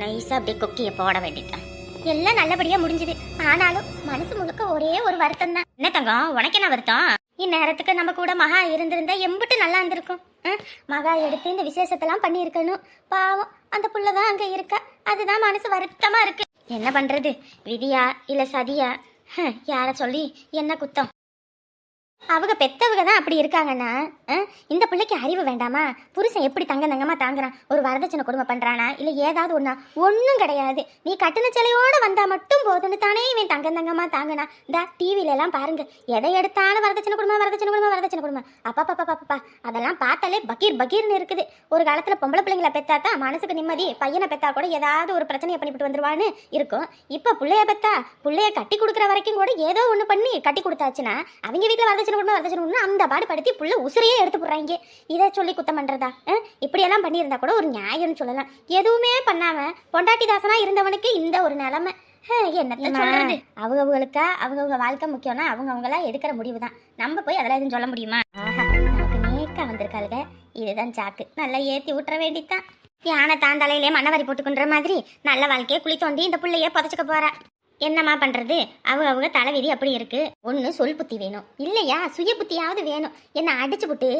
நைஸா அப்படியே கொக்கிய போட வேண்டிட்டேன் எல்லாம் நல்லபடியா முடிஞ்சது. ஆனாலும் மனசு முழுக்க ஒரே ஒரு வருத்தம் தான் என்ன தங்கம்? உனக்கு என்ன வருத்தம்? இந்நேரத்துக்கு நம்ம கூட மகா இருந்திருந்தா எம்பிட்டு நல்லா இருந்திருக்கும். மகா எடுத்து இந்த விசேஷத்தெல்லாம் பண்ணியிருக்கணும். பாவம் அந்த புள்ள தான் அங்க இருக்கா. அதுதான் மனசு வருத்தமா இருக்கு. என்ன பண்றது? விதியா இல்ல சதியா? ஹம், யார சொல்லி என்ன குத்தம்? அவங்க பெத்தவங்க தான் அப்படி இருக்காங்கன்னா இந்த பிள்ளைக்கு அறிவு வேண்டாமா? புருஷன் எப்படி தங்க தங்கமாக தாங்குறான்? ஒரு வரதட்சணை கொடுமை பண்றானா? இல்ல ஏதாவது ஒன்றா ஒன்றும் கிடையாது. நீ கட்டின சிலையோட வந்தா மட்டும் போதும்னு தானே இவன் தங்க தங்கமாக தாங்கினா? இந்த டிவிலெல்லாம் எல்லாம் பாருங்க. எதை எடுத்தாலும் வரதட்சணை கொடுமை வரதட்சணை கொடுமை வரதட்சணை கொடுமை. அப்பா பாப்பா பாப்பா அதெல்லாம் பார்த்தாலே பகீர் பகீர்னு இருக்குது. ஒரு காலத்துல பொம்பளை பிள்ளைங்களை பெற்றா தான் மனசுக்கு நிம்மதி பையனை பெற்றா கூட ஏதாவது ஒரு பிரச்சனையை பண்ணிவிட்டு வந்துருவான்னு இருக்கும். இப்ப புள்ளைய பெற்றா பிள்ளைய கட்டி கொடுக்குற வரைக்கும் கூட ஏதோ ஒண்ணு பண்ணி கட்டி கொடுத்தாச்சுன்னா அவங்க வீட்டில் வரதட்சணை கொடுமை வரதட்சணை கொடுமை அந்த பாடுபடுத்தி புள்ள உசிரையே எடுத்து போடுறாங்க. இதை சொல்லி குத்தம் பண்றதா? அஹ்? இப்படியெல்லாம் பண்ணியிருந்தா கூட ஒரு நியாயம்னு சொல்லலாம். எதுவுமே பண்ணாம பொண்டாட்டி தாசனா இருந்தவனுக்கு இந்த ஒரு நிலைமை. அவங்க அவங்களுக்கா அவங்கவுங்க வாழ்க்கை முக்கியம்னா அவங்க அவங்களா எடுக்கிற முடிவு தான் நம்ம போய் அதெல்லாம் எதுவும் சொல்ல முடியுமா? நமக்கு நேக்கா வந்திருக்காளுங்க இதுதான் சாக்கு. நல்லா ஏத்தி விட்டுற வேண்டித்தான் யானை தான் தலையிலே மண்ணவாரி போட்டுக்குன்ற மாதிரி நல்ல வாழ்க்கையை குழி தோண்டி இந்த புள்ளைய புதைச்சுக்க போறா. என்னம்மா பண்றது? அவங்க அவங்க தலைவிதி அப்படி இருக்கு. ஒன்று சொல் புத்தி வேணும். இல்லையா? சுய புத்தியாவது வேணும். என்னை அடிச்சு புட்டு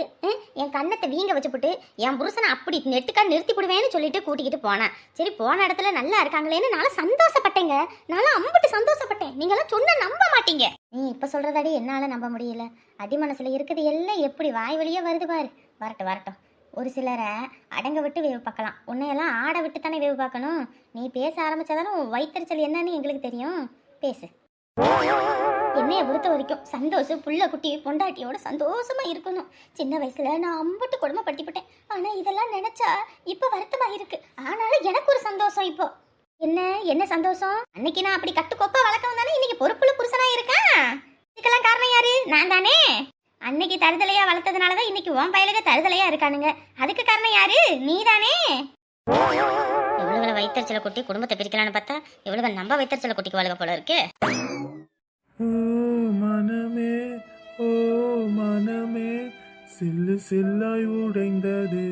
என் கண்ணத்தை வீங்க வச்சு புட்டு என் புருஷனை அப்படி நெட்டுக்கா நிறுத்தி விடுவேன்னு சொல்லிட்டு கூட்டிக்கிட்டு போனேன். சரி போன இடத்துல நல்லா இருக்காங்களேன்னு நான் சந்தோஷப்பட்டேங்க. நான் அம்பிட்டு சந்தோஷப்பட்டேன். நீங்களாம் சொன்ன நம்ப மாட்டீங்க. நீ இப்ப சொல்றதாடி என்னால நம்ப முடியல. அடி மனசுல இருக்குது எல்லாம் எப்படி வாய் வழியே வருது பாரு. வரட்டும் வரட்டும். ஒரு சிலரை அடங்க விட்டு வேவு பார்க்கலாம். உன்னையெல்லாம் ஆட விட்டு தானே வேவு பார்க்கணும். நீ பேச ஆரம்பிச்சாதானே உன் வயிற்றுச்சல் என்னன்னு எங்களுக்கு தெரியும். பேசு. என்னைய பொறுத்த வரைக்கும் சந்தோஷம் புள்ள குட்டி பொண்டாட்டியோட சந்தோஷமா இருக்கணும். சின்ன வயசுல நான் அம்பட்டு கொடுமை பட்டிப்பட்டேன் ஆனா இதெல்லாம் நினைச்சா இப்ப வருத்தமா இருக்கு. ஆனாலும் எனக்கு ஒரு சந்தோஷம் இப்போ. என்ன? என்ன சந்தோஷம்? அன்னைக்கு நான் அப்படி கட்டுக்கோப்பா வளர்க்க வந்தானே இன்னைக்கு பொறுப்புள்ள புருஷனா இருக்கேன். இதுக்கெல்லாம் காரணம் யாரு? நான் தானே? அன்னைக்கு தருதலையா வளர்த்ததுனால தான் இன்னைக்கு உன் பயலுக தருதலையா இருக்கானுங்க. அதுக்கு காரணம் யாரு? நீ தானே வைத்தறிச்சல குட்டி குடும்பத்தை பிரிக்கலான்னு பார்த்தா இவ்வளவு நம்ம வைத்தறிச்சல கொட்டிக்கு வாழ்க போல இருக்கு. ஓ மனமே ஓ மனமே சில்லு சில்லாய் உடைந்தது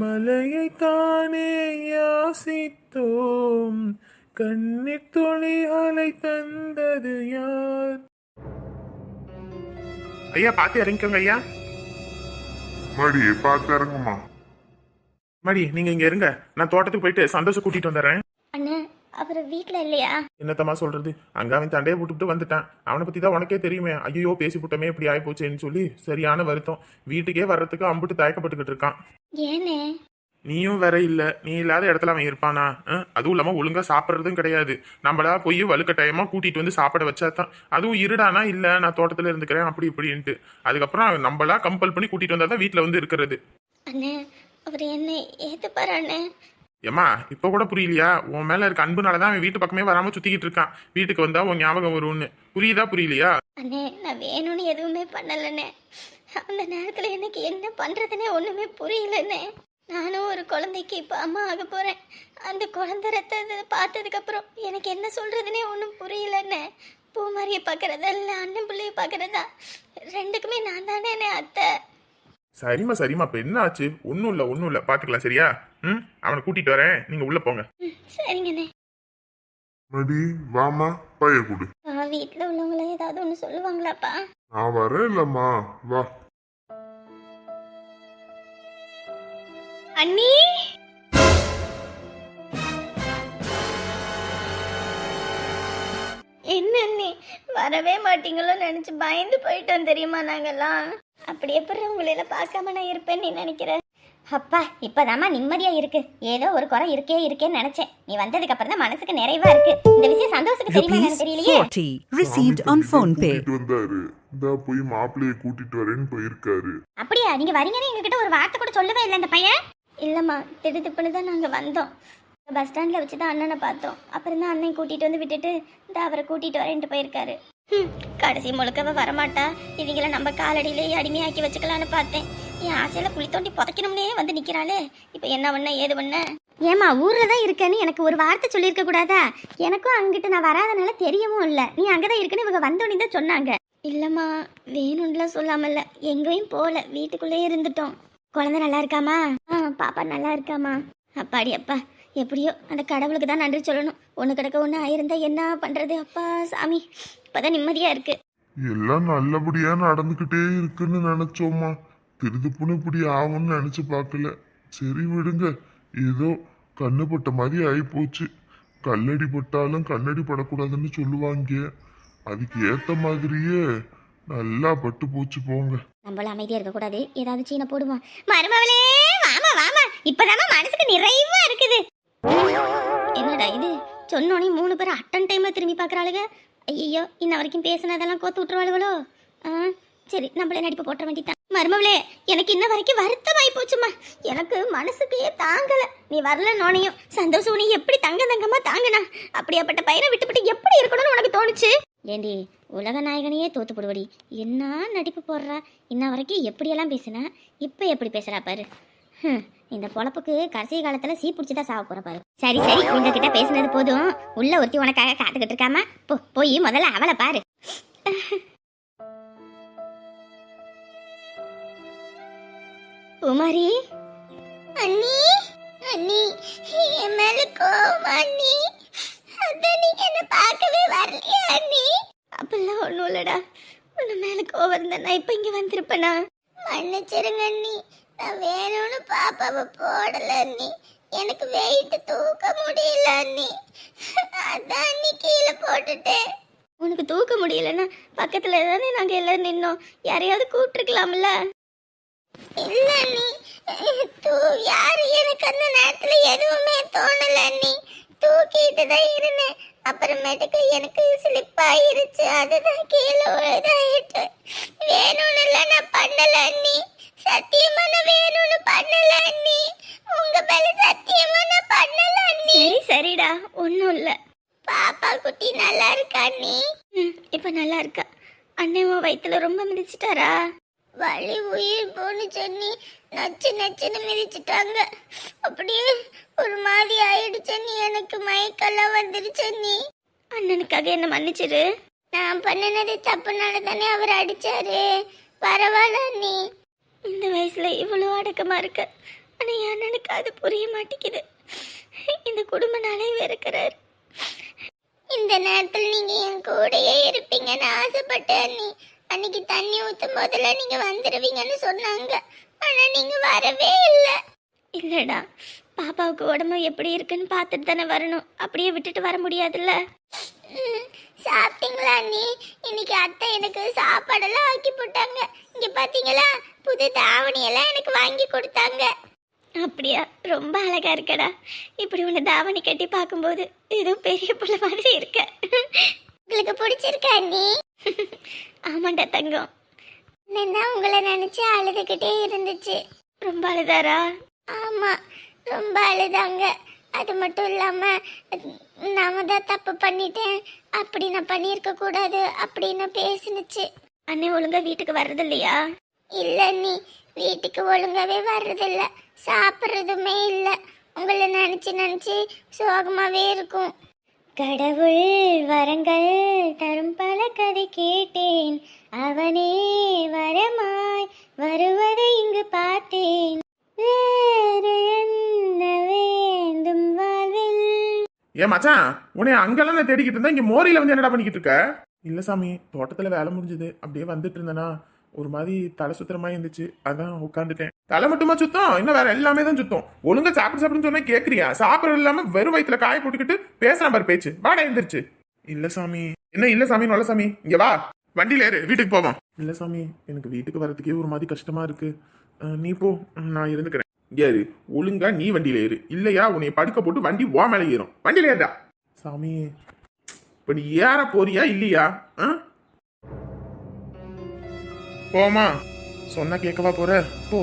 மலையை தானே யாசித்தோம் கண்ணீர் துளிகளை தந்தது யார்? ஐயா பார்த்து இறங்கிக்கோங்க ஐயா. மடி பார்த்து இறங்குமா மடி நீங்க இங்க இருங்க. நான் தோட்டத்துக்கு போயிட்டு சந்தோஷம் கூட்டிட்டு வந்துடுறேன். அண்ணா அவர் வீட்ல இல்லையா? என்னத்தம்மா சொல்றது? அங்க அவன் தண்டையை போட்டுவிட்டு வந்துட்டான். அவனை பத்தி தான் உனக்கே தெரியுமே. ஐயோ பேசி புட்டமே இப்படி ஆகி போச்சேன்னு சொல்லி சரியான வருத்தம். வீட்டுக்கே வர்றதுக்கு அம்புட்டு தயக்கப்பட்டுக்கிட்டு இருக்கான். ஏனே? நீயும் வேற இல்ல. நீ இல்லாத இடத்துல அவன் இருப்பானா? அதுவும் இல்லாம ஒழுங்கா சாப்பிட்றதும் கிடையாது. நம்மளா போய் வலுக்கட்டாயமா கூட்டிட்டு வந்து சாப்பிட வச்சாதான். அதுவும் இருடானா? இல்ல நான் தோட்டத்துல இருந்துக்கிறேன் அப்படி இப்படின்ட்டு. அதுக்கப்புறம் நம்மளா கம்பல் பண்ணி கூட்டிட்டு வந்தா தான் வீட்டுல வந்து இருக்கிறது. அண்ணே அவர் என்ன அண்ணே. ஏம்மா இப்ப கூட புரியலையா? உன் மேல இருக்க அன்புனாலதான் அவன் வீட்டு பக்கமே வராம சுத்திக்கிட்டு இருக்கான். வீட்டுக்கு வந்தா உன் ஞாபகம் வரும்னு. புரியுதா புரியலையா? அண்ணே நான் வேணும்னு எதுவுமே பண்ணலண்ணே. அந்த நேரத்துல எனக்கு என்ன பண்றதுனே ஒண்ணுமே புரியலண்ணே. நானும் ஒரு குழந்தைக்கு இப்போ அம்மா ஆக போறேன். அந்த குழந்தை ரத்தத்தை பார்த்ததுக்கு அப்புறம் எனக்கு என்ன சொல்றதுனே ஒன்றும் புரியலண்ணே. பூமாரியை பார்க்கறதா இல்லை அண்ணன் பிள்ளைய பார்க்கறதா? ரெண்டுக்குமே நான் தானே அத்தை. சரிம்மா சரிம்மா. இப்ப என்ன ஆச்சு? ஒன்றும் இல்லை ஒன்றும் இல்லை. பார்த்துக்கலாம் சரியா? ம்? அவனை கூட்டிட்டு வரேன். நீங்க உள்ள போங்க. ம், சரிங்கண்ணே. மடி வாமா பைய கொடு. வீட்டில் உள்ளவங்கள ஏதாவது ஒன்று சொல்லுவாங்களாப்பா? நான் வரேன் இல்லம்மா வா. அண்ணி? என்ன அண்ணி வரவே மாட்டீங்களோ நினைச்சு பயந்து போயிட்டோம் தெரியுமா நாங்கெல்லாம்? அப்படி எப்படி உங்களை பார்க்காம நான் இருப்பேன்னு நீ நினைக்கிற? அப்பா இப்பதாம்மா நிம்மதியா இருக்கு. ஏதோ ஒரு குறை இருக்கே இருக்கேன்னு நினைச்சேன். நீ வந்ததுக்கு அப்புறம் தான் மனசுக்கு நிறைவா இருக்கு. இந்த விஷயம் சந்தோஷத்துக்கு தெரியுமா எனக்கு தெரியலையே. 40 received on சாமி phone pay. கூட்டிட்டு வந்தாரு. இந்தா போய் மாப்பிள்ளைய கூட்டிட்டு வரேன்னு போயிருக்காரு. அப்படியா? நீங்க வரீங்கன்னு எங்ககிட்ட ஒரு வார்த்தை கூட சொல்லவே இல்லை இந்த பையன். இல்லம்மா திடுதிப்புன்னு தான் நாங்க வந்தோம். பஸ் ஸ்டாண்ட்ல வச்சு தான் அண்ணனை பார்த்தோம். அப்புறம் தான் அண்ணன் கூட்டிட்டு வந்து விட்டுட்டு இந்த அவரை கூட்டிட்டு வரேன்ட்டு போயிருக்காரு. கடைசி முழுக்கவ வரமாட்டா. இவங்கள நம்ம காலடியிலேயே அடிமையாக்கி வச்சுக்கலான்னு பார்த்தேன். என் ஆசையில குழி தோண்டி புதைக்கணும்னே வந்து நிக்கிறாளே. இப்போ என்ன பண்ண ஏது பண்ண? ஏமா ஊர்ல தான் இருக்கேன்னு எனக்கு ஒரு வார்த்தை சொல்லியிருக்க கூடாதா? எனக்கும் அங்கிட்டு நான் வராதனால தெரியவும் இல்லை. நீ அங்கதான் இருக்கேன்னு இவங்க வந்தோடனே தான் சொன்னாங்க. இல்லம்மா வேணும்லாம் சொல்லாமல்ல. எங்கேயும் போகல வீட்டுக்குள்ளேயே இருந்துட்டோம். குழந்தை நல்லா இருக்காமா? பாப்பா நல்லா இருக்காமா அப்பாடி அப்பா எப்படியோ அந்த கடவுளுக்கு தான் நன்றி சொல்லணும். ஒன்று கிடக்க ஒன்று ஆயிருந்தா என்ன பண்ணுறது அப்பா சாமி இப்போதான் நிம்மதியாக இருக்கு. எல்லாம் நல்லபடியாக நடந்துக்கிட்டே இருக்குன்னு நினச்சோம்மா. திருதுப்புன்னு இப்படி ஆகும்னு நினச்சி பார்க்கல. சரி விடுங்க. ஏதோ கண்ணு பட்ட மாதிரி ஆகிப்போச்சு கல்லடி பட்டாலும் கண்ணடி படக்கூடாதுன்னு சொல்லுவாங்க. அதுக்கு ஏற்ற மாதிரியே நல்லா பட்டு போச்சு போங்க. நம்மள அமைதியாக இருக்கக்கூடாது. ஏதாவது சீனை போடுவோம். மருமவளே வாமா வாமா. இப்போதாம்மா மனசுக்கு நிறைவா இருக்குது. என்னடா இது? சொன்னோனே மூணு பேர் அட்டன் டைமில் திரும்பி பார்க்குறாளுங்க ஐயோ இன்ன வரைக்கும் பேசினதெல்லாம் கோத்து விட்டுருவாளுகளோ? ஆ சரி நம்மளே நடிப்பு போட்ட வேண்டிதான் மருமவளே எனக்கு இன்ன வரைக்கும் வருத்தமாயி போச்சுமா எனக்கு மனசுக்கே தாங்கல. நீ வரல நோனையும் சந்தோஷம் நீ எப்படி தங்க தங்கமா தாங்கினா? அப்படியாப்பட்ட பையனை விட்டுப்பட்டு எப்படி இருக்கணும்னு உனக்கு தோணுச்சு? ஏண்டி உலக நாயகனையே தோத்து போடுவடி. என்ன நடிப்பு போடுறா? இன்ன வரைக்கும் எப்படியெல்லாம் பேசினா இப்போ எப்படி பேசுகிறா பாரு. இந்த பொழப்புக்கு கடைசி காலத்தில் சீ பிடிச்சி தான் சாவ பாரு. சரி சரி உங்ககிட்ட பேசுனது போதும். உள்ள ஒருத்தி உனக்காக காத்துக்கிட்டு இருக்காம போ போய் முதல்ல அவளை பாரு. உமாரி? அண்ணி அண்ணி என் மேல கோவம் அண்ணி. நீங்க என்ன பார்க்கவே வரலையா அண்ணி? அப்பெல்லாம் ஒண்ணும் இல்லடா. உன்ன மேலே கோவம் இருந்தா நான் இப்ப இங்க வந்திருப்பேனா? மன்னிச்சிருங்க அண்ணி. நான் வேணும்னு பாப்பாவை போடல அண்ணி. எனக்கு வெயிட் தூக்க முடியல அண்ணி. அதான் அண்ணி கீழே போட்டுட்டேன். உனக்கு தூக்க முடியலன்னா பக்கத்தில் தானே நாங்க எல்லாரும் நின்னோம். யாரையாவது கூப்பிட்டுருக்கலாம்ல? இல்லை அண்ணி. தூ யாரு எனக்கு அந்த நேரத்தில் எதுவுமே தோணல அண்ணி. தூக்கிட்டு தான் இருந்தேன். அப்புறமேட்டுக்கு எனக்கு ஸ்லிப் ஆயிருச்சு. அதுதான் கீழே விழுதாயிட்டு. வேணும்னு இல்ல நான் பண்ணல அண்ணி. சத்தியமா நான் வேணும்னு பண்ணல அண்ணி. உங்க மேல சத்தியமா நான் பண்ணல அண்ணி. சரி சரிடா. ஒண்ணும் இல்ல. பாப்பா குட்டி நல்லா இருக்கா அண்ணி? இப்ப நல்லா இருக்கா. அண்ணன் வயித்துல ரொம்ப மிதிச்சிட்டாரா? வலி உயிர் போன்னு சென்னி நச்சு நச்சுன்னு மிதிச்சிட்டாங்க. அப்படியே ஒரு மாதிரி ஆயிடுச்சு நீ எனக்கு மயக்கெல்லாம் வந்துருச்சு நீ அண்ணனுக்காக என்ன மன்னிச்சிரு. நான் பண்ணினது தப்புனால தானே அவர் அடிச்சாரு. பரவாயில்ல நீ இந்த வயசுல இவ்வளோ அடக்கமா இருக்க. ஆனா என் அண்ணனுக்கு அது புரிய மாட்டேங்குது. இந்த குடும்பனாலே வெறுக்கிறாரு. இந்த நேரத்தில் நீங்க என் கூடயே இருப்பீங்கன்னு ஆசைப்பட்டேன் அண்ணி. அன்னைக்கு தண்ணி ஊத்தும் போதெல்லாம் நீங்க வந்துடுவீங்கன்னு சொன்னாங்க. ஆனா நீங்க வரவே இல்லை. இல்லடா பாப்பாவுக்கு உடம்பு எப்படி இருக்குன்னு பார்த்துட்டு தானே வரணும். அப்படியே விட்டுட்டு வர முடியாதுல்ல? சாப்பிட்டீங்களா அண்ணி? இன்னைக்கு அத்தை எனக்கு சாப்பாடெல்லாம் ஆக்கி போட்டாங்க. இங்க பாத்தீங்களா? புது தாவணியெல்லாம் எனக்கு வாங்கி கொடுத்தாங்க. அப்படியா? ரொம்ப அழகா இருக்கடா. இப்படி உன்னை தாவணி கட்டி பார்க்கும்போது ஏதோ பெரிய புள்ள மாதிரி இருக்க. உங்களுக்கு பிடிச்சிருக்கா அண்ணி? ஆமாண்டா தங்கம். நான் உங்களை நினைச்சு அழுதுகிட்டே இருந்துச்சு. ரொம்ப அழுதாரா? ஆமா ரொம்ப அழுதாங்க. அது மட்டும் இல்லாம நாம தான் தப்பு பண்ணிட்டேன். அப்படி நான் பண்ணியிருக்க கூடாது அப்படின்னு பேசினுச்சு. அண்ணே ஒழுங்கா வீட்டுக்கு வர்றது இல்லையா இல்ல நீ வீட்டுக்கு ஒழுங்காவே வர்றதில்ல. சாப்பிட்றதுமே இல்ல. உங்களை நினைச்சு நினைச்சு சோகமாவே இருக்கும். கடவுள் வரங்கள் தரும் பல கதை கேட்டேன். அவனே வரமாய் வருவதை இங்கு பார்த்தேன். வேறு வேண்டும் வாழ்வில்? ஏன் மச்சான் உன்னை அங்கெல்லாம் நான் தேடிக்கிட்டு இருந்தேன். இங்க மோரியில வந்து என்னடா பண்ணிக்கிட்டு இருக்க? இல்ல சாமி தோட்டத்துல வேலை முடிஞ்சது. அப்படியே வந்துட்டு இருந்தேனா? ஒரு மாதிரி தலை சுத்துறமா இருந்துச்சு. அதான் உட்காந்துட்டேன் தலை மட்டுமா சுத்தம்? இன்னும் வேற எல்லாமே தான் சுத்தம். ஒழுங்கா சாப்பிடு சாப்பிடுன்னு சொன்னா கேக்குறியா? சாப்பிட இல்லாம வெறும் வயித்துல காய போட்டுக்கிட்டு பேசுற பாரு பேச்சு. வாடா எந்திரிச்சு. இல்ல சாமி. என்ன இல்ல சாமி நல்ல சாமி. இங்க வா. வண்டியில ஏறு. வீட்டுக்கு போவோம். இல்ல சாமி எனக்கு வீட்டுக்கு வரதுக்கே ஒரு மாதிரி கஷ்டமா இருக்கு. நீ போ. நான் இருந்துக்கிறேன். ஏறு. ஒழுங்கா நீ வண்டியில ஏறு. இல்லையா? உன்னை படுக்க போட்டு வண்டி ஓ மேல ஏறும். வண்டியில ஏறா சாமி இப்ப நீ ஏற போறியா? இல்லையா? ஆ? போமா. சொன்னா கேட்கவா போற? போ.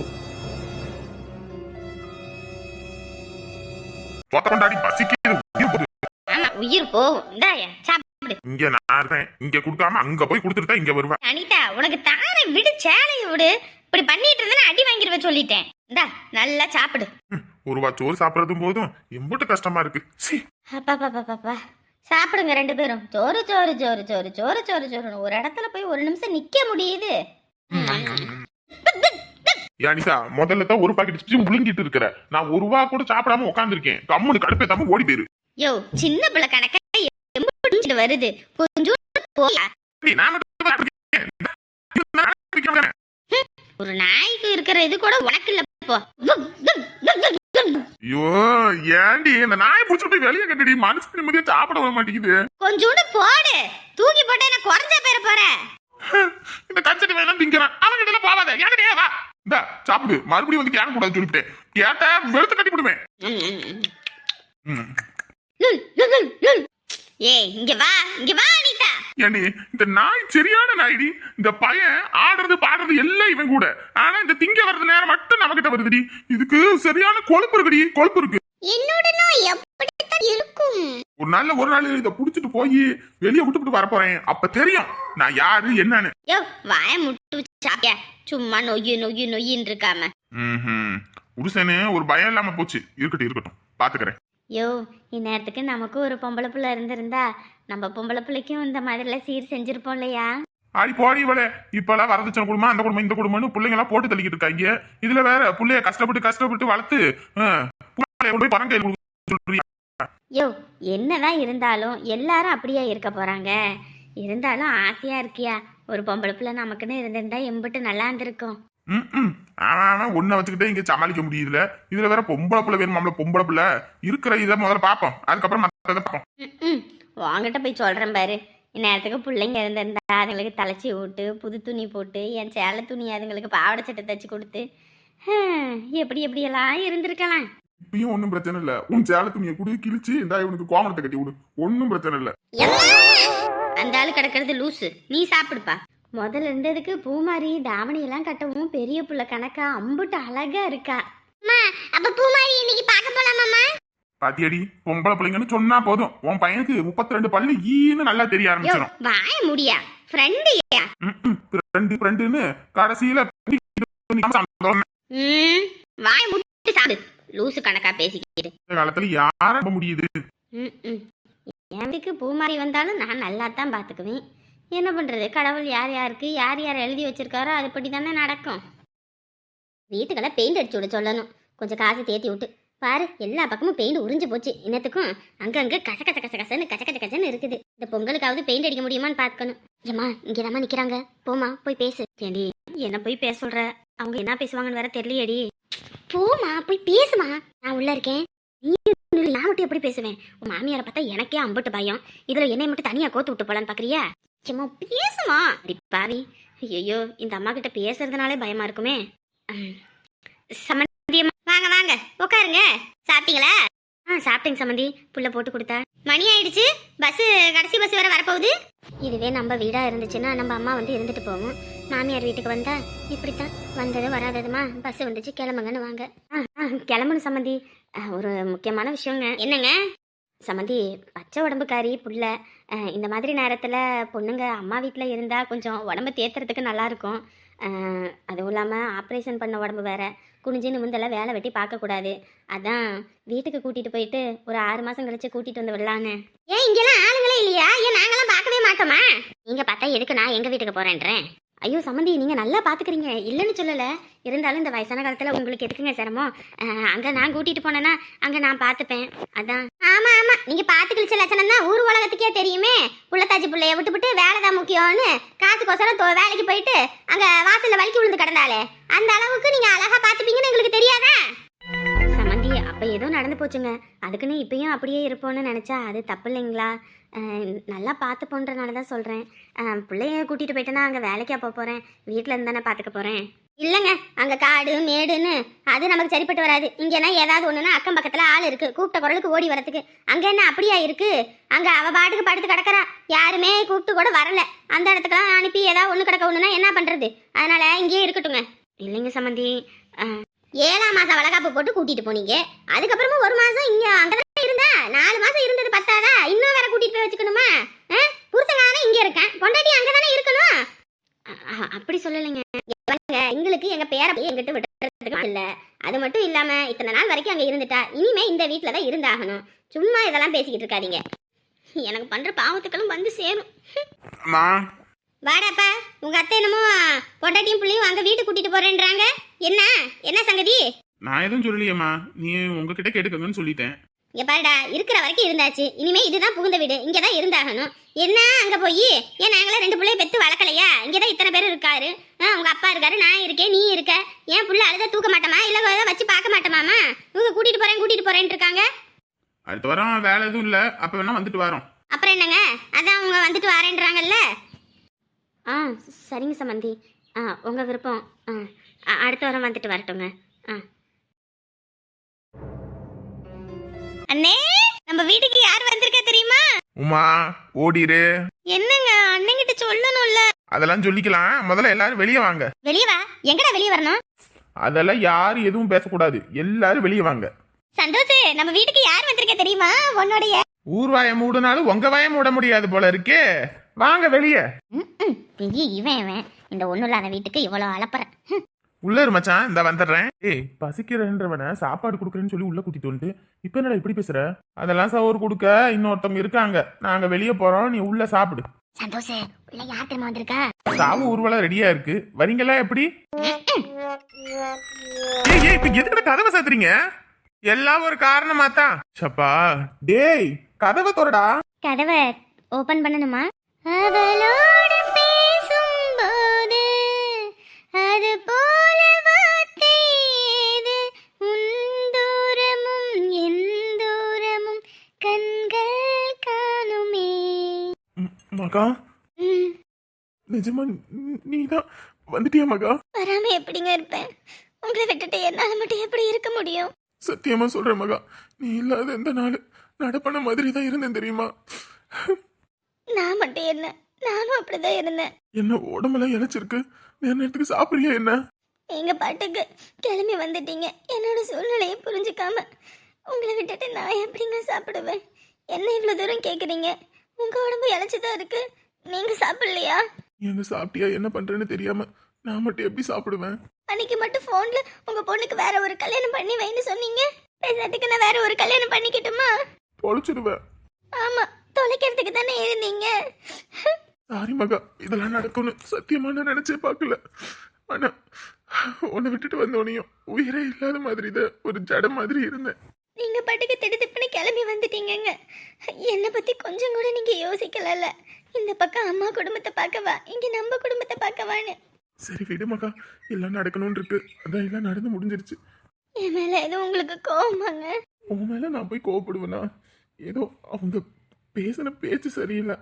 கொண்டாடி பசிக்குது உயிர் போகுது. ஆமா உயிர் போகும். இந்தாயா சாப்பிடு. இங்க நான் இருக்கேன் இங்க கொடுக்காம அங்க போய் கொடுத்துட்டு தான் இங்க வருவேன். அனிதா உனக்கு தானே விடு சேலைய விடு. இப்படி பண்ணிட்டு இருந்தா அடி வாங்கிடுவேன் சொல்லிட்டேன். இந்தா நல்லா சாப்பிடு. ம், ஒரு சோறு சாப்பிடறதும் போதும். எம்பிட்டு கஷ்டமா இருக்கு. சீ. அப்பா சாப்பிடுங்க ரெண்டு பேரும். சோறு சோறு சோறு சோறு சோறு சோறு சோறுன்னு ஒரு இடத்துல போய் ஒரு நிமிஷம் நிக்க முடியுது. அனிதா முதல்ல தான் ஒரு பாக்கெட் சிப்ஸ் முழுங்கிட்டு இருக்கிற. நான் ஒரு ரூபா கூட சாப்பிடாம உட்காந்துருக்கேன் கம்முனு கடுப்பே தம்ம ஓடி போயிரு. யோ சின்ன பிள்ளை கணக்கா? எம்புட்டு வருது. கொஞ்சம் போயா. ஒரு நாய்க்கு இருக்கிற இது கூட உனக்கு இல்ல போ. ஐயோ ஏன்டி இந்த நாயை பிடிச்சிட்டு போய் வெளியே கட்டடி. மனசுக்கு நிம்மதியா சாப்பிட வர மாட்டேங்குது. கொஞ்சோண்டு போடு. தூக்கி போட்டு என்ன குறைஞ்ச பேர போற? இந்த கச்சடி வேணும் திங்கிறான் அவன் கிட்ட போவாத என்கிட்டயே வா? இந்த சாப்பிடு. மறுபடியும் வந்து கேட்க கூடாது சொல்லிவிட்டேன். கேட்டா வெளுத்து கட்டி விடுவேன். ஏய் இங்க வா இங்க வா அனிதா. ஏண்டி இந்த நாய் சரியான நாய்டி. இந்த பையன் ஆடுறது பாடுறது எல்லாம் இவன் கூட. ஆனா இந்த திங்க வர்றது நேரம் மட்டும் நம்மகிட்ட வருதுடி. இதுக்கு சரியான கொழுப்பு இருக்குடி. கொழுப்பு இருக்கு. என்னோட நோய் எப்படித்தான் இருக்கும். ஒரு நாள்ல ஒரு நாள் இதை புடிச்சிட்டு போய் வெளியே விட்டுவிட்டு வரப்போறேன். அப்ப தெரியும் நான் யாரு என்னன்னு. யோ வாய முட்டு சாப்பியா சும்மா நொய்யு நொய்யு நொய்யின்னு இருக்காம. ம்ஹும். புருஷனு ஒரு பயம் இல்லாம போச்சு. இருக்கட்டும் இருக்கட்டும். பாத்துக்கிறேன். யோ இந்நேரத்துக்கு நமக்கும் ஒரு பொம்பளை பிள்ளை இருந்திருந்தா நம்ம பொம்பளை பிள்ளைக்கும் இந்த மாதிரிலாம் சீர் செஞ்சிருப்போம் இல்லையா? ஆடி போடி இவளே. இப்பெல்லாம் வரதட்சணை குடும்பம் அந்த குடும்பம் இந்த குடும்பம்னு பிள்ளைங்க எல்லாம் போட்டு தள்ளிக்கிட்டு இருக்காங்க. இதுல வேற புள்ளைய கஷ்டப்பட்டு கஷ்டப்பட்டு வளர்த்து புள்ளைய கொண்டு போய் பரங்கையில் கொடுக்க சொல்றியா? யோ என்னதான் இருந்தாலும் எல்லாரும் அப்படியே இருக்க போறாங்க? இருந்தாலும் ஆசையா இருக்கியா? ஒரு பொம்பளை பிள்ளை நமக்குன்னு இருந்திருந்தா எம்பிட்டு நல்லா இருந்திருக்கும். ம், அவன் ஒன்ன வச்சுக்கிட்டே இங்க சமாளிக்க முடியுதுல இதுல வேற பொம்பளை பிள்ளை வேணுமாம்ல பொம்பளை பிள்ளை? இருக்கிற இதை முதல்ல பார்ப்போம். அதுக்கப்புறம் மற்றதை பார்ப்போம். ம் உங்ககிட்ட போய் சொல்கிறேன் பாரு. இந்நேரத்துக்கு பிள்ளைங்க இருந்திருந்தா அதுங்களுக்கு தலைச்சி விட்டு புது துணி போட்டு என் சேலை துணி அதுங்களுக்கு பாவாடை சட்டை தச்சு கொடுத்து. ஹம், எப்படி எப்படியெல்லாம் இருந்திருக்கலாம்? இப்பயும் ஒன்றும் பிரச்சனை இல்லை. உன் சேலை துணியை குடி கிழிச்சு இந்த இவனுக்கு கோமணத்தை கட்டி விடு. ஒன்றும் பிரச்சனை இல்லை. அந்த ஆள் கிடக்கிறது லூசு. நீ சாப்பிடுப்பா. முதல்ல இருந்ததுக்கு பூமாரி தாவணி எல்லாம் கட்டவும் பெரிய புள்ள கணக்கா அம்புட்டு அழகா இருக்கா. அப்ப பூமாரி இன்னைக்கு பார்க்க போலாமாமா பாத்தியடி பொம்பளை பிள்ளைங்கன்னு சொன்னா போதும். உன் பையனுக்கு முப்பத்தி ரெண்டு பல்லு ஈன்னு நல்லா தெரிய ஆரம்பிச்சிடும் வாய முடியா? ஃப்ரெண்டு ரெண்டு ஃப்ரெண்டுன்னு கடைசியில வாய முட்டு சாப்பிடு. லூசு கணக்கா பேசிக்கிட்டு. இந்த காலத்துல யார நம்ப முடியுது? ம், ம். என் வீட்டுக்கு பூமாரி வந்தாலும் நான் நல்லா தான் பார்த்துக்குவேன் என்ன பண்ணுறது கடவுள் யார் யாருக்கு யார் யார் எழுதி வச்சிருக்காரோ அதுபடி தானே நடக்கும். வீட்டுக்கெல்லாம் பெயிண்ட் அடிச்சு விட சொல்லணும். கொஞ்சம் காசு தேத்தி விட்டு. பாரு எல்லா பக்கமும் பெயிண்ட் உறிஞ்சு போச்சு. இன்னத்துக்கும் அங்கங்க கச கச கச கசன்னு கச்ச கச்ச கச்சன்னு இருக்குது. இந்த பொங்கலுக்காவது பெயிண்ட் அடிக்க முடியுமான்னு பார்க்கணும் ஏம்மா இங்கே தான் நிற்கிறாங்க போமா போய் பேசு. ஏண்டி என்ன போய் பேச சொல்ற? அவங்க என்ன பேசுவாங்கன்னு வேற தெரியலையேடி. போமா போய் பேசுமா நான் உள்ள இருக்கேன். நீ நான் மட்டும் எப்படி பேசுவேன்? உன் மாமியாரை பார்த்தா எனக்கே அம்புட்டு பயம். இதுல என்னை மட்டும் தனியா கோத்து விட்டு போலான்னு பாக்குறியா? சும்மா பேசுமா பாவி. ஐயோ இந்த அம்மா கிட்ட பேசுறதுனாலே பயமா இருக்குமே. ம். அம்மா, வாங்க வாங்க உட்காருங்க சாப்பிட்டீங்களா? ஆ சாப்பிட்டேங்க சம்மந்தி புள்ள போட்டு கொடுத்தா. மணி ஆயிடுச்சு. பஸ் கடைசி பஸ் வேற வரப்போகுது. இதுவே நம்ம வீடா இருந்துச்சுன்னா நம்ம அம்மா வந்து இருந்துட்டு போவோம் மாமியார் வீட்டுக்கு வந்தா இப்படித்தான். வந்தது வராததுமா? பஸ் வந்துச்சு கிளம்புங்கன்னு வாங்க. ஆ ஆ கிளம்பணும் சம்மந்தி. ஒரு முக்கியமான விஷயங்க. என்னங்க? சம்மந்தி பச்சை உடம்புக்காரி புள்ள. இந்த மாதிரி நேரத்தில் பொண்ணுங்க அம்மா வீட்டில் இருந்தால் கொஞ்சம் உடம்பு தேத்துறதுக்கு நல்லாயிருக்கும் அதுவும் இல்லாமல் ஆப்ரேஷன் பண்ண உடம்பு வேற. குனிஞ்சு நிமிந்தெல்லாம் வேலை வெட்டி பார்க்கக்கூடாது அதான் வீட்டுக்கு கூட்டிகிட்டு போயிட்டு ஒரு ஆறு மாதம் கழிச்சு கூட்டிகிட்டு வந்து விடலான்னு. ஏன் இங்கெல்லாம் ஆளுங்களே இல்லையா? ஏன் நாங்களாம் பார்க்கவே மாட்டோமா? நீங்கள் பார்த்தா எதுக்கு நான் எங்கள் வீட்டுக்கு போகிறேன்றேன் ஐயோ சம்மந்தி நீங்கள் நல்லா பார்த்துக்கிறீங்க இல்லைன்னு சொல்லலை. இருந்தாலும் இந்த வயசான காலத்தில் உங்களுக்கு எதுக்குங்க சிரமம்? அங்கே நான் கூட்டிகிட்டு போனேன்னா அங்கே நான் பார்த்துப்பேன் அதான். ஆமா ஆமா. நீங்க பாத்து கிழிச்ச லட்சணம் தான் ஊர் உலகத்துக்கே தெரியுமே. புள்ளத்தாச்சி புள்ளைய விட்டுவிட்டு வேலை தான் முக்கியம்னு காசுக்கோசரம் தொ- வேலைக்கு போயிட்டு அங்க வாசல்ல வலிக்கு விழுந்து கிடந்தாலே அந்த அளவுக்கு நீங்க அழகா பாத்துப்பீங்கன்னு எங்களுக்கு தெரியாதா? சமந்தி அப்ப ஏதோ நடந்து போச்சுங்க. அதுக்குன்னு இப்பயும் அப்படியே இருப்போம்னு நினைச்சா அது தப்பு இல்லைங்களா? நல்லா பார்த்து போன்றனால தான் சொல்கிறேன் பிள்ளைய கூட்டிகிட்டு போயிட்டேன்னா அங்கே வேலைக்கா போக போகிறேன் வீட்டில் இருந்து தானே பார்த்துக்க போகிறேன் இல்லைங்க அங்கே காடு மேடுன்னு அது நமக்கு சரிப்பட்டு வராது. இங்கேனா ஏதாவது ஒன்றுனா அக்கம் பக்கத்தில் ஆள் இருக்குது கூப்பிட்ட குரலுக்கு ஓடி வரத்துக்கு. அங்கே என்ன அப்படியா இருக்கு? அங்கே அவ பாட்டுக்கு படுத்து கிடக்கறா. யாருமே கூப்பிட்டு கூட வரல. அந்த இடத்துக்குலாம் அனுப்பி ஏதாவது ஒன்று கிடக்க ஒன்றுனா என்ன பண்ணுறது அதனால இங்கேயே இருக்கட்டுங்க. இல்லைங்க சம்மந்தி ஏழாம் மாதம் வளகாப்பு போட்டு கூட்டிகிட்டு போனீங்க. அதுக்கப்புறமா ஒரு மாதம் இங்கே அங்கே இருந்தா நாலு மாதம் இருந்தது பத்தாதா? இன்னும் வேற கூட்டிகிட்டு போய் வச்சுக்கணுமா? புருஷங்காரன் இங்கே இருக்கேன். பொண்டாட்டி அங்கே தானே இருக்கணும் அப்படி சொல்லலைங்க. எங்க, எங்களுக்கு எங்க பேரை போய் எங்கிட்ட விடுறதுக்கு இல்ல. அது மட்டும் இல்லாம இத்தனை நாள் வரைக்கும் அங்க இருந்துட்டா. இனிமே இந்த வீட்ல தான் இருந்தாகணும். சும்மா இதெல்லாம் பேசிக்கிட்டு இருக்காதீங்க. எனக்கு பண்ற பாவத்துக்களும் வந்து சேரும். வாடாப்பா உங்க அத்தை என்னமோ பொண்டாட்டியும் புள்ளையும் அங்க வீட்டுக்கு கூட்டிட்டு போறேன்றாங்க. என்ன? என்ன சங்கதி? நான் எதுவும் சொல்லலையேம்மா. நீ உங்ககிட்ட கேட்டுக்கங்கன்னு சொல்லிட்டேன். இங்க பாருடா இருக்கிற வரைக்கும் இருந்தாச்சு. இனிமே இதுதான் புகுந்த வீடு. இங்க தான் இருந்தாகணும். என்ன? அங்க போய்? ஏன் நாங்களே ரெண்டு பிள்ளைய பெத்து வளர்க்கலையா? இங்க தான் இத்தனை பேர் இருக்காரு. ஆ, உங்க அப்பா இருக்காரு நான் இருக்கேன் நீ இருக்க. ஏன் புள்ள அழுத தூக்க மாட்டோமா? இல்ல வச்சு பார்க்க மாட்டோமாமா? இவங்க கூட்டிட்டு போறேன் கூட்டிட்டு போறேன்னு இருக்காங்க. அடுத்த வாரம் வேலை எதுவும் இல்லை. அப்போ வேணா வந்துட்டு வரோம். அப்புறம் என்னங்க? அதான் அவங்க வந்துட்டு வரேன்றாங்கல்ல? ஆ சரிங்க சம்மந்தி ஆ உங்க விருப்பம். ஆ அடுத்த வாரம் வந்துட்டு வரட்டுங்க ஆ. நம்ம வீட்டுக்கு யார் வந்திருக்கா தெரியுமா? உமா ஓடிரு. என்னங்க அண்ணங்கிட்ட சொல்லணும்ல. அதெல்லாம் சொல்லிக்கலாம். முதல்ல எல்லாரும் வெளியே வாங்க. வெளியே வா. எங்கடா வெளியே வரணும்? அதெல்லாம் யாரும் எதுவும் பேசக்கூடாது. எல்லாரும் வெளியே வாங்க. சந்தோஷ் நம்ம வீட்டுக்கு யார் வந்திருக்கா தெரியுமா? உன்னுடைய ஊர் வாயை மூடினாலும் உங்க வாயை மூட முடியாது போல இருக்கே. வாங்க வெளியே. பெரிய இவன் இவன். இந்த ஒண்ணும் இல்லாத வீட்டுக்கு இவ்வளவு அலப்பறேன் ஹம். உள்ள இரு மச்சான் இந்த வந்துடுறேன். ஏய் பசிக்கிறன்றவன சாப்பாடு கொடுக்குறேன்னு சொல்லி உள்ள கூட்டிட்டு வந்துட்டு இப்ப என்னடா இப்படி பேசுற? அதெல்லாம் சோறு கொடுக்க இன்னொருத்தவங்க இருக்காங்க. நாங்க வெளியே போறோம் நீ உள்ள சாப்பிடு. சந்தோஷ் உள்ள யார் தெரியுமா வந்திருக்கா? சாவு ஊர்வலம் ரெடியா இருக்கு. வரீங்களா எப்படி? ஏய் ஏய் இப்ப எதுக்குடா கதவை சாத்துறீங்க? எல்லாம் ஒரு காரணமா தான் சப்பா டேய் கதவை தோறடா. கதவை ஓபன் பண்ணணுமா? அவளோடு பேசும்போது மகா? ம், நிஜமா நீதான் வந்துட்டியா மகா? வராம எப்படிங்க இருப்பேன் உங்களை விட்டுட்டு என்னால மட்டும் எப்படி இருக்க முடியும்? சத்தியமா சொல்றேன் மகா. நீ இல்லாத எந்த நாள் நடப்பன மாதிரி தான் இருந்தேன் தெரியுமா? நான் மட்டும் என்ன? நானும் அப்படிதான் இருந்தேன். என்ன உடம்பெல்லாம் இழைச்சிருக்கு? நேர நேரத்துக்கு சாப்பிடுறியா என்ன? எங்க பாட்டுக்கு கிளம்பி வந்துட்டீங்க. என்னோட சூழ்நிலையை புரிஞ்சுக்காம உங்களை விட்டுட்டு நான் எப்படிங்க சாப்பிடுவேன்? என்ன இவ்வளோ தூரம் கேட்குறீங்க உங்க உடம்பு இழைச்சிதான் இருக்கு. நீங்க சாப்பிடலையா? நீ அங்க சாப்பிட்டியா? என்ன பண்றேன்னு தெரியாம நான் மட்டும் எப்படி சாப்பிடுவேன்? அன்னைக்கு மட்டும் ஃபோன்ல உங்க பொண்ணுக்கு வேற ஒரு கல்யாணம் பண்ணி வைன்னு சொன்னீங்க. பேசாட்டுக்கு நான் வேற ஒரு கல்யாணம் பண்ணிக்கிட்டுமா? பொழைச்சிடுவேன் ஆமா தொலைக்கிறதுக்கு தானே இருந்தீங்க. சாரி மகா இதெல்லாம் நடக்கும்னு சத்தியமா நான் நினைச்சே பார்க்கல. ஆனா உன்னை விட்டுட்டு வந்தோனையும் உயிரே இல்லாத மாதிரி தான் ஒரு ஜடம் மாதிரி இருந்தேன். நீங்க பாட்டுக்கு திடுதிப்புன்னு கிளம்பி வந்துட்டீங்கங்க. என்னை பத்தி கொஞ்சம் கூட நீங்க யோசிக்கலல்ல. இந்த பக்கம் அம்மா குடும்பத்தை பார்க்கவா இங்க நம்ம குடும்பத்தை பார்க்கவான்னு சரி விடு மகா. எல்லாம் நடக்கணும்னு இருக்கு அதான் எல்லாம் நடந்து முடிஞ்சிருச்சு. என் மேல எதுவும் உங்களுக்கு கோவமாங்க? உன் மேல நான் போய் கோவப்படுவேனா? ஏதோ அவங்க பேசின பேச்சு சரியில்லை.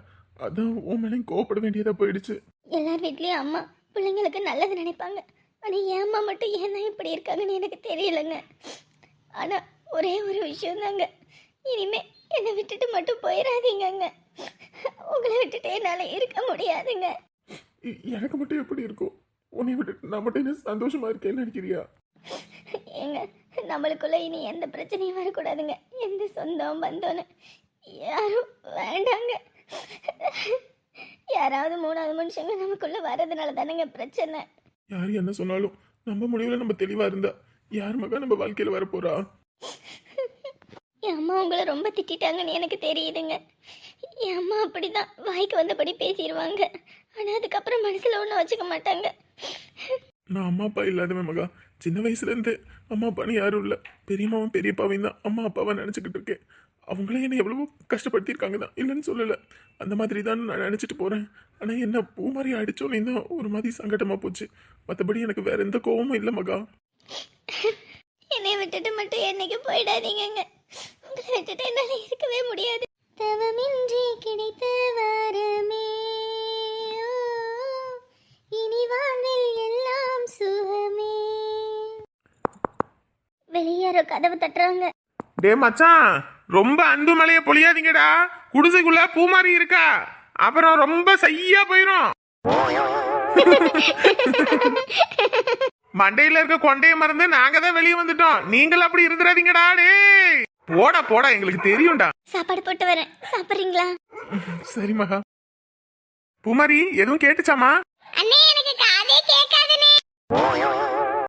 அதான் உன் மேலேயும் கோவப்பட வேண்டியதா போயிடுச்சு. எல்லார் வீட்லயும் அம்மா பிள்ளைங்களுக்கு நல்லது நினைப்பாங்க. ஆனா என் அம்மா மட்டும் ஏன் தான் இப்படி இருக்காங்கன்னு எனக்கு தெரியலங்க. ஆனா ஒரே ஒரு விஷயம் தாங்க இனிமே என்னை விட்டுட்டு மட்டும் போயிடாதீங்கங்க உங்களை விட்டுட்டு என்னால இருக்க முடியாதுங்க. எனக்கு மட்டும் எப்படி இருக்கும்? உன்னை விட்டுட்டு நான் மட்டும் என்ன சந்தோஷமா இருக்கேன்னு நினைக்கிறியா? ஏங்க நம்மளுக்குள்ள இனி எந்த பிரச்சனையும் வரக்கூடாதுங்க. எந்த சொந்தம் பந்தம்னு யாரும் வேண்டாங்க. யாராவது மூணாவது மனுஷங்க நமக்குள்ள வர்றதுனால தானேங்க பிரச்சனை. யார் என்ன சொன்னாலும் நம்ம முடிவுல நம்ம தெளிவா இருந்தா யார் மகா நம்ம வாழ்க்கையில வரப்போறா? என் அம்மா உங்களை ரொம்ப திட்டாங்கன்னு எனக்கு தெரியுதுங்க. என் அம்மா அப்படிதான் வாய்க்கு வந்தபடி பேசிடுவாங்க ஆனால் அதுக்கப்புறம் மனசில் ஒன்றும் வச்சுக்க மாட்டாங்க. நான் அம்மா அப்பா இல்லாதவன் மகா. சின்ன வயசுல இருந்து அம்மா அப்பான்னு யாரும் இல்ல. பெரியம்மாவும் பெரியப்பாவையும் தான் அம்மா அப்பாவை நினைச்சுக்கிட்டு இருக்கேன். அவங்களே என்ன எவ்வளவோ கஷ்டப்படுத்தியிருக்காங்க தான். இல்லைன்னு சொல்லல. அந்த மாதிரி தான் நான் நினைச்சிட்டு போறேன். ஆனா என்ன பூ மாதிரி அடிச்சோன்னே தான் ஒரு மாதிரி சங்கடமா போச்சு. மற்றபடி எனக்கு வேற எந்த கோவமும் இல்லை மகா. என்னை விட்டுட்டு மட்டும் என்னைக்கு போயிடாதீங்கங்க. உங்களை விட்டுட்டு என்னால் இருக்கவே முடியாது. தவமின்றி கிடைத்த வரமே. இனி வாழ்வில் எல்லாம் சுகமே. வெளியேற கதவு தட்டுறாங்க. டே மச்சான் ரொம்ப அன்பு மலைய பொழியாதீங்கடா. குடிசைக்குள்ள பூ மாதிரி இருக்கா? அப்புறம் ரொம்ப சையா போயிரும். மண்டையில இருக்க கொண்டைய மறந்து நாங்க தான் வெளியே வந்துட்டோம். நீங்கள் அப்படி இருந்துடாதீங்கடா டேய். போடா போடா எங்களுக்கு தெரியும்டா. சாப்பாடு போட்டு வரேன். சாப்பிட்றீங்களா? சரி மகா. பூமாரி எதுவும் கேட்டுச்சாமா அண்ணே எனக்கு காதே கேட்காதுனே